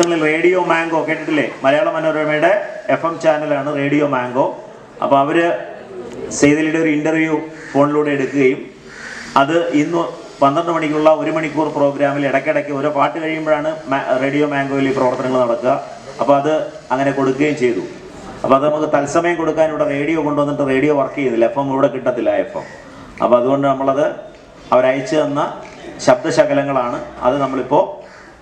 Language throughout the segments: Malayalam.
റേഡിയോ മാംഗോ കേട്ടിട്ടില്ലേ? മലയാള മനോരമയുടെ എഫ് എം ചാനലാണ് റേഡിയോ മാംഗോ. അപ്പോൾ അവർ സെയ്തലിയുടെ ഒരു ഇന്റർവ്യൂ ഫോണിലൂടെ എടുക്കുകയും അത് ഇന്ന് പന്ത്രണ്ട് മണിക്കുള്ള ഒരു മണിക്കൂർ പ്രോഗ്രാമിൽ ഇടയ്ക്കിടയ്ക്ക് ഓരോ പാട്ട് കഴിയുമ്പോഴാണ് റേഡിയോ മാംഗോയിൽ ഈ പ്രവർത്തനങ്ങൾ നടക്കുക. അപ്പോൾ അത് അങ്ങനെ കൊടുക്കുകയും ചെയ്തു. അപ്പോൾ അത് നമുക്ക് തത്സമയം കൊടുക്കാൻ ഇവിടെ റേഡിയോ കൊണ്ടുവന്നിട്ട് റേഡിയോ വർക്ക് ചെയ്യുന്നില്ല. എഫ് എം ഇവിടെ കിട്ടത്തില്ല എഫ് എം. അപ്പോൾ അതുകൊണ്ട് നമ്മളത് അവരയച്ചു തന്ന ശബ്ദശകലങ്ങളാണ്. അത് നമ്മളിപ്പോൾ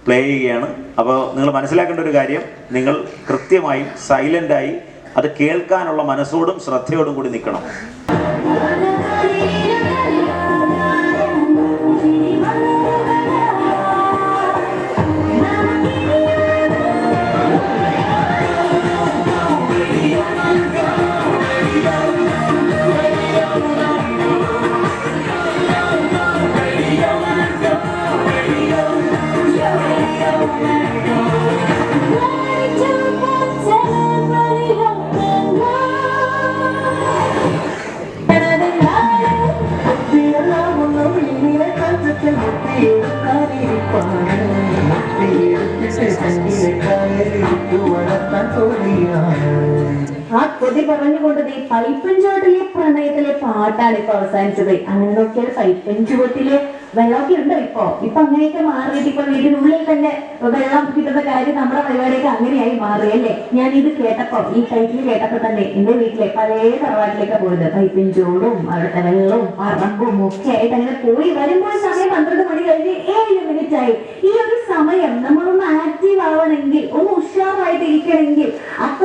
പ്ലേ ചെയ്യുകയാണ്. അപ്പോൾ നിങ്ങൾ മനസ്സിലാക്കേണ്ട ഒരു കാര്യം നിങ്ങൾ കൃത്യമായും സൈലന്റായി അത് കേൾക്കാനുള്ള മനസ്സോടും ശ്രദ്ധയോടും കൂടി നിൽക്കണം. ആ കൊതി പറഞ്ഞുകൊണ്ട് ഈ പൈപ്പഞ്ചുവട്ടിലെ പ്രണയത്തിലെ പാട്ടാണ് ഇപ്പൊ അവസാനിച്ചത്. അങ്ങനെ നോക്കിയാൽ പൈപ്പഞ്ചുവട്ടിലെ വെള്ളമൊക്കെ ഉണ്ടോ ഇപ്പൊ. ഇപ്പൊ അങ്ങനെയൊക്കെ മാറിയിട്ട് ഇപ്പൊ വീടിനുള്ളിൽ തന്നെ വെള്ളം കിട്ടുന്ന കാര്യം നമ്മുടെ പരിപാടിയൊക്കെ അങ്ങനെയായി മാറി അല്ലേ? ഞാൻ ഇത് കേട്ടപ്പോ ഈ ടൈറ്റിൽ കേട്ടപ്പോ തന്നെ എന്റെ വീട്ടിലെ പഴയ തറവാട്ടിലേക്കാണ് പോയത്. പൈപ്പിൻ ചൂടും അവിടുത്തെ വെള്ളവും പറമ്പും ഒക്കെ ആയിട്ട് അങ്ങനെ പോയി വരുമ്പോൾ സമയം പന്ത്രണ്ട് മണി കഴിഞ്ഞ് ഏഴ് മിനിറ്റ് ആയി. ഈ ഒരു സമയം നമ്മളൊന്ന് ആക്റ്റീവ് ആവണമെങ്കിൽ ഒന്ന് ഉഷാറായിട്ട് ഇരിക്കണമെങ്കിൽ ഇഷ്ടപ്പെടുന്ന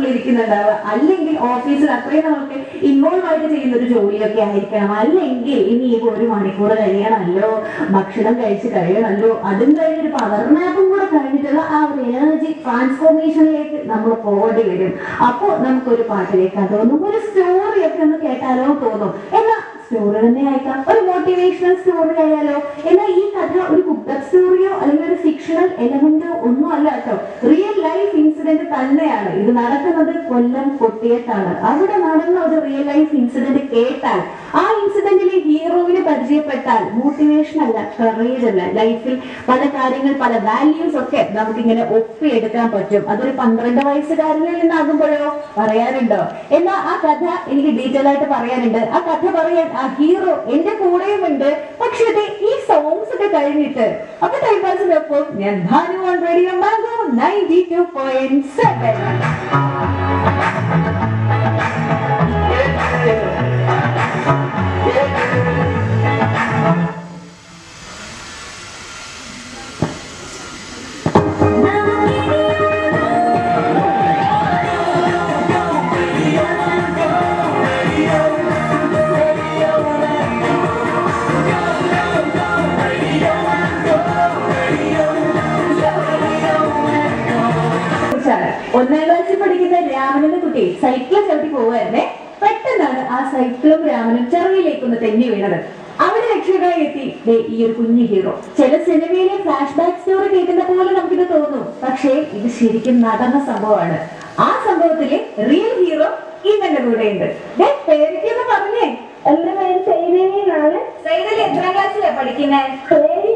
സ്കൂളിൽ ഇരിക്കുന്നുണ്ടാവുക അല്ലെങ്കിൽ ഓഫീസിൽ അത്രയും നമുക്ക് ഇൻവോൾവ് ആയിട്ട് ചെയ്യുന്ന ഒരു ജോലിയൊക്കെ ആയിരിക്കണം. അല്ലെങ്കിൽ ഇനി ഈ ഒരു മണിക്കൂർ കഴിയണമല്ലോ ഭക്ഷണം കഴിച്ച് കഴിയണമല്ലോ അതും കഴിഞ്ഞൊരു പവർ മാപ്പും കൂടെ കഴിഞ്ഞിട്ടുള്ള ആ ഒരു എനർജി ട്രാൻസ്ഫോർമേഷനിലേക്ക് നമ്മൾ പോകേണ്ടി വരും. അപ്പോൾ നമുക്കൊരു പാട്ടിലേക്ക് തോന്നും ഒരു സ്റ്റോറിയൊക്കെ ഒന്ന് കേട്ടാലോ തോന്നും. എന്നാ സ്റ്റോറി തന്നെ ആയിക്കാം ഒരു മോട്ടിവേഷണൽ സ്റ്റോറി ആയാലോ? എന്നാൽ ഈ കഥ ഒരു കുക്ക് സ്റ്റോറിയോ അല്ലെങ്കിൽ ഒരു ഫിക്ഷണൽ എലമെന്റോ ഒന്നും അല്ല കേട്ടോ. റിയൽ ലൈഫ് ഇൻസിഡന്റ് തന്നെയാണ്. ഇത് നടക്കുന്നത് കൊല്ലം കൊട്ടിയത്താണ്. അവിടെ നടന്ന ഒരു റിയൽ ലൈഫ് ഇൻസിഡന്റ് കേട്ടാൽ ആ ഇൻസിഡന്റിലെ ഹീറോവിന് പരിചയപ്പെട്ടാൽ മോട്ടിവേഷൻ അല്ല കറേജ് അല്ല. ലൈഫിൽ പല കാര്യങ്ങൾ പല വാല്യൂസ് ഒക്കെ നമുക്കിങ്ങനെ ഒപ്പിയെടുക്കാൻ പറ്റും. അതൊരു പന്ത്രണ്ട് വയസ്സുകാരനിൽ നിന്നാകുമ്പോഴോ പറയാനുണ്ടോ? എന്നാ ആ കഥ എനിക്ക് ഡീറ്റെയിൽ ആയിട്ട് പറയാനുണ്ട്. ആ കഥ പറയാൻ ആ ഹീറോ എന്റെ കൂടെയും ഉണ്ട് പക്ഷെ ഈ സോങ്സ് ഒക്കെ കഴിഞ്ഞിട്ട് അപ്പൊ ടൈം പാസിനൊപ്പം ഞാൻ റേഡിയോ ഒന്നാം ക്ലാസ്സിൽ പഠിക്കുന്ന രാമനെന്ന കുട്ടി സൈക്കിൾ ചവിട്ടി പോവുമായിരുന്നേ പെട്ടെന്നാണ് ആ സൈക്കിളും രാമനും ചെറിയിലേക്ക് ഒന്ന് തെന്നി വീണത്. അവിടെ രക്ഷകരായി എത്തി. ഈ ഒരു കുഞ്ഞു ഹീറോ ചില സിനിമയിലെ ഫ്ലാഷ് ബാക്ക് സ്റ്റോറി കേൾക്കുന്ന പോലെ നമുക്കിത് തോന്നും. പക്ഷേ ഇത് ശരിക്കും നടന്ന സംഭവമാണ്. ആ സംഭവത്തിലെ റിയൽ ഹീറോ ഇവന്റെ കൂടെ ദേ പേരൊക്കെയൊന്ന് പറഞ്ഞേ. എന്റെ പേര്? സൈനവിന്നാണ് സൈതലി എത്രാം ക്ലാസ്സിലാ പഠിക്കുന്നത് പേര്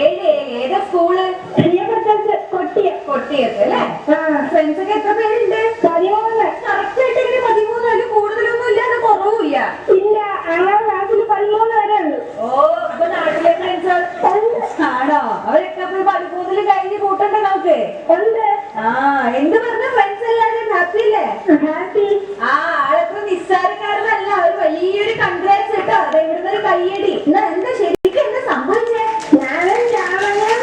ഏഴ്. ഏതാ സ്കൂൾ പ്രിയപ്പെട്ട കൊട്ടിയ. കൊട്ടിയത് അല്ലേ? ആ. ഫ്രണ്ട്സ് ഒക്കെ എത്ര പേരുണ്ട്? പതിമൂന്ന്. കറക്റ്റ് ആയിട്ട് പതിമൂന്നാൽ പതിമൂന്ന് അതിൽ കൂടുതലൊന്നും ഇല്ലാതെ കുറവുമില്ല ഇല്ല അങ്ങനെ ക്ലാസ്സിൽ പതിമൂന്ന് വരെ ഉണ്ട് ഓ അപ്പൊ നാട്ടിലെ ഫ്രണ്ട്സ് ആണോ അവരൊക്കെ അപ്പൊ പതിമൂന്നിൽ കഴിഞ്ഞ് കൂട്ടണ്ടേ നമുക്ക് ഉണ്ട് ആ എന്ത് പറഞ്ഞ ഫ്രണ്ട്സ് എല്ലാവരും ഹാപ്പി അല്ലേ ഹാപ്പി ആ ആളത്ര നിസ്സാരക്കാരനല്ല ഒരു വലിയൊരു കൺഗ്രാറ്റ്സ് കേട്ടോ അത് ഒരു എന്നാ എന്താ ശരിക്കും എന്താ സംഭവിച്ചേ ഞാനും രാമനും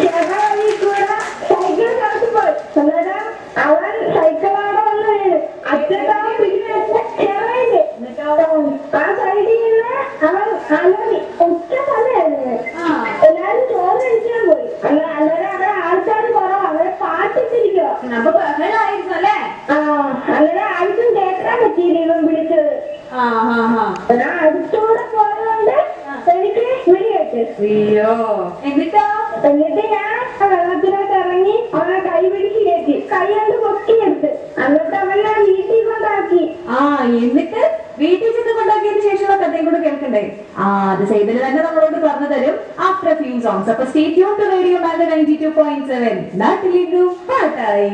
ചെറുവഴി കൂടെ സൈക്കിൾ ചവിട്ടിപ്പോയി അന്നേരം അവൻ സൈക്കിളോടെ വന്ന് വീണ് അച്ഛൻ പിടിച്ചു ചെറുവഴിക്ക് എന്നിട്ടോ ആ സൈഡിൽ നിന്ന് അവൻ അലറി ഒറ്റ സമയായിരുന്നു ആ എല്ലാരും ചോറ് കഴിക്കാൻ പോയി അല്ല അന്നേരം അവിടെ ആൾക്കാർ കുറവാ അവരെ പാട്ടിട്ടിരിക്കുക അപ്പൊ ബഹളായിരുന്നു അല്ലേ ആ അന്നേരം ആർക്കും കേൾക്കാൻ പറ്റിയില്ല ഇവൻ വിളിച്ചത് ആ ആ ആ ഞാൻ അടുത്തൂടെ പോയതുകൊണ്ട് എനിക്ക് വിളി കേട്ട് അയ്യോ. എന്നിട്ടോ? എന്നിട്ട് ഞാൻ ആ വെള്ളത്തിലോട്ട് ഇറങ്ങി അവനെ കൈ പിടിച്ച് കയറ്റി. കൈ കൊണ്ട് പൊക്കിയെടുത്ത്. എന്നിട്ട് അവനെ വീട്ടിൽ കൊണ്ടാക്കി. ആ എന്നിട്ട് വീട്ടിൽ ചെന്ന് കൊണ്ടാക്കിയതിന് ശേഷമുള്ള കഥയും കൂടെ കേൾക്കണ്ടേ? ആ അത് ചെയ്തത് തന്നെ നമ്മളോട് പറഞ്ഞു തരും. ആഫ്റ്റർ ഫ്യൂ സോങ്സ് അപ്പൊ stay tune to radio bank ninety two point seven നാട്ടിലേക്ക് പാട്ടായി.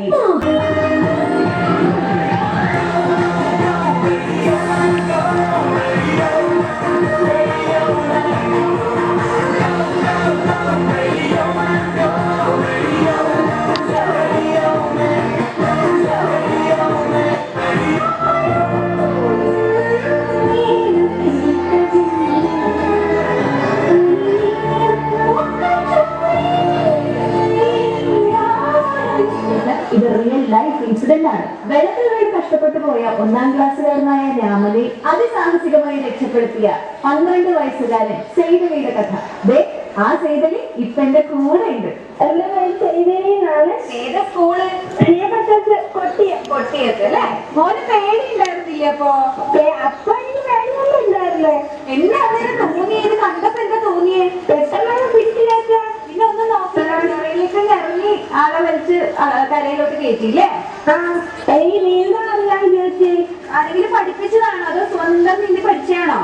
അതിസാഹസികമായി രക്ഷപ്പെടുത്തിയ പന്ത്രണ്ട് വയസ്സുകാരൻ സെയ്തലിയുടെ കഥ. ദേ ആ സെയ്തലി ഇപ്പൊ എന്റെ കൂടെ ഉണ്ട് അല്ലേ? മോന് അപ്പൊ? അപ്പൊ എനിക്ക് ഉണ്ടായിരുന്നേ എന്താ അങ്ങനെ തോന്നിയത് കണ്ടപ്പോ എന്താ തോന്നിയേ? പെട്ടെന്ന് പിടിച്ചില്ലാത്ത പിന്നെ ഒന്ന് നോക്കിയിലേക്ക് ഇറങ്ങി ആളെ വലിച്ച് കരയിലോട്ട് കയറ്റിയില്ലേ? ആ ഈ ചേച്ചി ആരെങ്കിലും പഠിപ്പിച്ചതാണോ? അതോ സ്വന്തം നീന്തി പഠിച്ചാണോ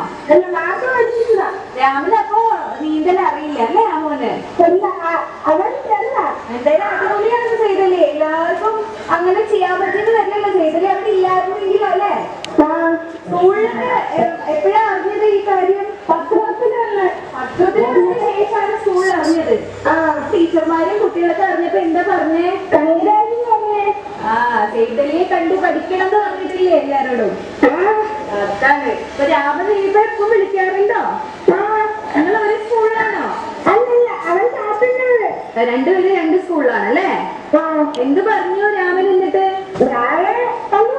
രാമന് അപ്പോ നീന്തൽ അറിയില്ല അല്ലേ രാമോന് എന്തായാലും അടിപൊളിയാണ് ചെയ്തല്ലേ എല്ലാവർക്കും അങ്ങനെ ചെയ്യാൻ പറ്റുന്നത് തന്നെയല്ലോ ചെയ്തല്ലേ അവിടെ ഇല്ലായിരുന്നെങ്കിലും അല്ലേ? ആ. സ്കൂളിലൊക്കെ എപ്പോഴാ അറിഞ്ഞത് ഈ കാര്യം? പത്രത്തിലാണ് പത്രത്തിൽ വന്ന ശേഷമാണ് സ്കൂളിൽ അറിഞ്ഞത്. ആ. ടീച്ചർമാരും കുട്ടികളൊക്കെ അറിഞ്ഞപ്പോ എന്താ പറഞ്ഞേ? ആ ചെയ്തലിയെ കണ്ടു പഠിക്കണം എന്ന് പറഞ്ഞിട്ടില്ലേ എല്ലാരോടും? അതാണ്. ഇപ്പൊ രാമൻ എപ്പം വിളിക്കാറുണ്ടോ? ആ ഞങ്ങൾ ഒരു സ്കൂളിലാണോ? അല്ലല്ല അവൻ രണ്ടുപേരും രണ്ട് സ്കൂളിലാണ് അല്ലേ എന്ത് പറഞ്ഞു രാമൻ എന്നിട്ട്?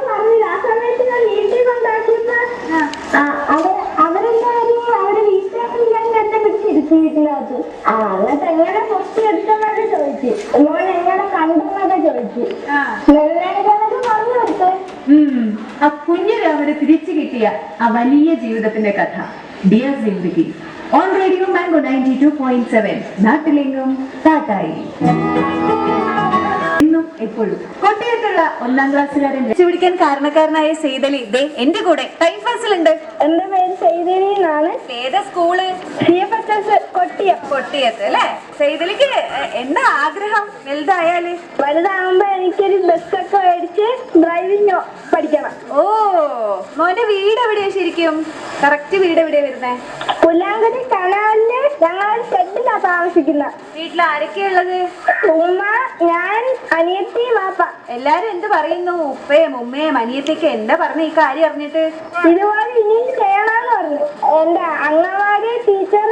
പറഞ്ഞില്ല. ആ സമയത്ത് ഞാൻ വീട്ടിൽ കൊണ്ടാക്കിയപ്പോ ആ, ആ, അവർ അവരെല്ലാരും അവരെ വീട്ടുകാരും ഞാൻ എന്നെ പിടിച്ചിരുത്തി വീട്ടിനകത്ത് ആ എന്നിട്ട് എങ്ങനെ പൊട്ടി എടുത്തെന്നൊക്കെ ചോദിച്ചു മോൻ എങ്ങനെ കണ്ടെന്നൊക്കെ ചോദിച്ചു ആ. നെല്ലേക്കൊക്കെ പറഞ്ഞു കൊടുത്തേ ഉം. ആ കുഞ്ഞു രാമന് തിരിച്ചു കിട്ടിയ ആ വലിയ ജീവിതത്തിന്റെ കഥ. Dear Zindagi on Radio Mango ninety two point seven നാട്ടിലെങ്ങും പാട്ടായി എന്നും എപ്പോഴും കോട്ടയത്തുള്ള ഒന്നാം ക്ലാസ്സുകാരൻ പിടിക്കാൻ കാരണക്കാരനായ സെയ്തലി ദേ എന്റെ കൂടെ. ടൈം പാസിലുണ്ട് എന്റെ പേര് സെയ്തലി എന്നാണ്. ഏത് സ്കൂൾ? പ്രിയപ്പെട്ടത് കൊട്ടിയം. കൊട്ടിയത്ത് അല്ലേ? സെയ്തലിക്ക് എന്താ ആഗ്രഹം? വലുതായാൽ? വലുതാകുമ്പോ എനിക്കൊരു ബസ്സൊക്കെ മേടിച്ച് ഡ്രൈവിംഗ് പഠിക്കണം. ഓ മോന്റെ വീട് എവിടെയാ ശരിക്കും? കറക്റ്റ് വീട് എവിടെയാ വരുന്നേ? പുല്ലാങ്കടി കനാലിൽ ഞങ്ങൾ ഷെഡിലാ താമസിക്കുന്നത് വീട്ടിൽ ആരൊക്കെയാ ഉള്ളത്? ഉമ്മ ഞാൻ അനിയത്തി വാപ്പ. എല്ലാരും എന്ത് പറയുന്നു? ഉപ്പയും ഉമ്മയും അനിയത്തേക്ക് എന്താ പറഞ്ഞ ഈ കാര്യം അറിഞ്ഞിട്ട്? ഇതുപോലെ ചെയ്യണമെന്ന് പറഞ്ഞു എന്റെ അംഗൻവാടി ടീച്ചർ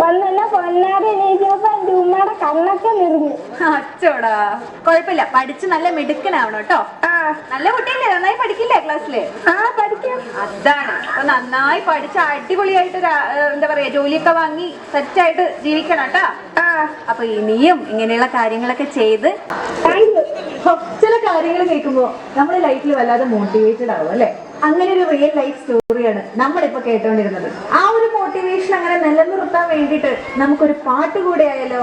വന്ന് എന്നെ പൊന്നാടി എണീച്ചപ്പോ എന്റെ ഉമ്മയുടെ കണ്ണൊക്കെ നിറഞ്ഞു അച്ചോടാ. കുഴപ്പമില്ല പഠിച്ച് നല്ല മിടുക്കനാവണം കേട്ടോ. നല്ല കുട്ടിയല്ലേ? നന്നായി പഠിക്കില്ലേ ക്ലാസ്സിൽ ആ പഠിക്കാം. അതാണ്. അപ്പൊ നന്നായി പഠിച്ച് അടിപൊളിയായിട്ട് എന്താ പറയാ ജോലിയൊക്കെ വാങ്ങി സെറ്റായിട്ട് ജീവിക്കണം കേട്ടോ. അപ്പൊ ഇനിയും ഇങ്ങനെയുള്ള കാര്യങ്ങളൊക്കെ ചെയ്ത് ചില കാര്യങ്ങൾ കേൾക്കുമ്പോ നമ്മുടെ ലൈഫിൽ വല്ലാതെ മോട്ടിവേറ്റഡ് ആവും അല്ലെ? അങ്ങനെ ഒരു റിയൽ ലൈഫ് സ്റ്റോറിയാണ് നമ്മളിപ്പോ കേട്ടോണ്ടിരുന്നത്. ആ ഒരു മോട്ടിവേഷൻ അങ്ങനെ നിലനിർത്താൻ വേണ്ടിയിട്ട് നമുക്കൊരു പാട്ട് കൂടെ ആയാലോ?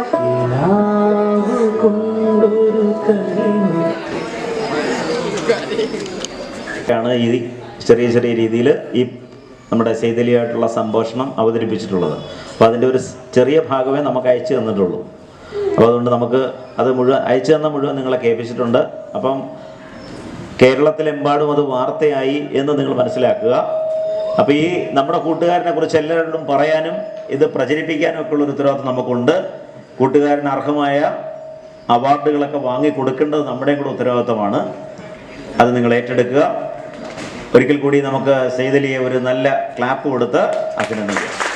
ാണ് ഈ ചെറിയ ചെറിയ രീതിയിൽ ഈ നമ്മുടെ ശൈതലിയായിട്ടുള്ള സംഭാഷണം അവതരിപ്പിച്ചിട്ടുള്ളത്. അപ്പോൾ അതിന്റെ ഒരു ചെറിയ ഭാഗമേ നമുക്ക് അയച്ചു തന്നിട്ടുള്ളൂ. അപ്പോൾ അതുകൊണ്ട് നമുക്ക് അത് മുഴുവൻ അയച്ചു തന്ന മുഴുവൻ നിങ്ങളെ കേൾപ്പിച്ചിട്ടുണ്ട്. അപ്പം കേരളത്തിലെമ്പാടും അത് വാർത്തയായി എന്ന് നിങ്ങൾ മനസ്സിലാക്കുക. അപ്പോൾ ഈ നമ്മുടെ കൂട്ടുകാരനെ കുറിച്ച് എല്ലാവരോടും പറയാനും ഇത് പ്രചരിപ്പിക്കാനും ഒക്കെ ഉള്ളൊരു ഉത്തരവാദിത്വം നമുക്കുണ്ട്. കൂട്ടുകാരന് അർഹമായ അവാർഡുകളൊക്കെ വാങ്ങി കൊടുക്കേണ്ടത് നമ്മുടെയും കൂടെ ഉത്തരവാദിത്വമാണ് അത് നിങ്ങൾ ഏറ്റെടുക്കുക. ഒരിക്കൽ കൂടി നമുക്ക് സെയ്തലിയെ ഒരു നല്ല ക്ലാപ്പ് കൊടുത്ത് അഭിനന്ദിക്കാം.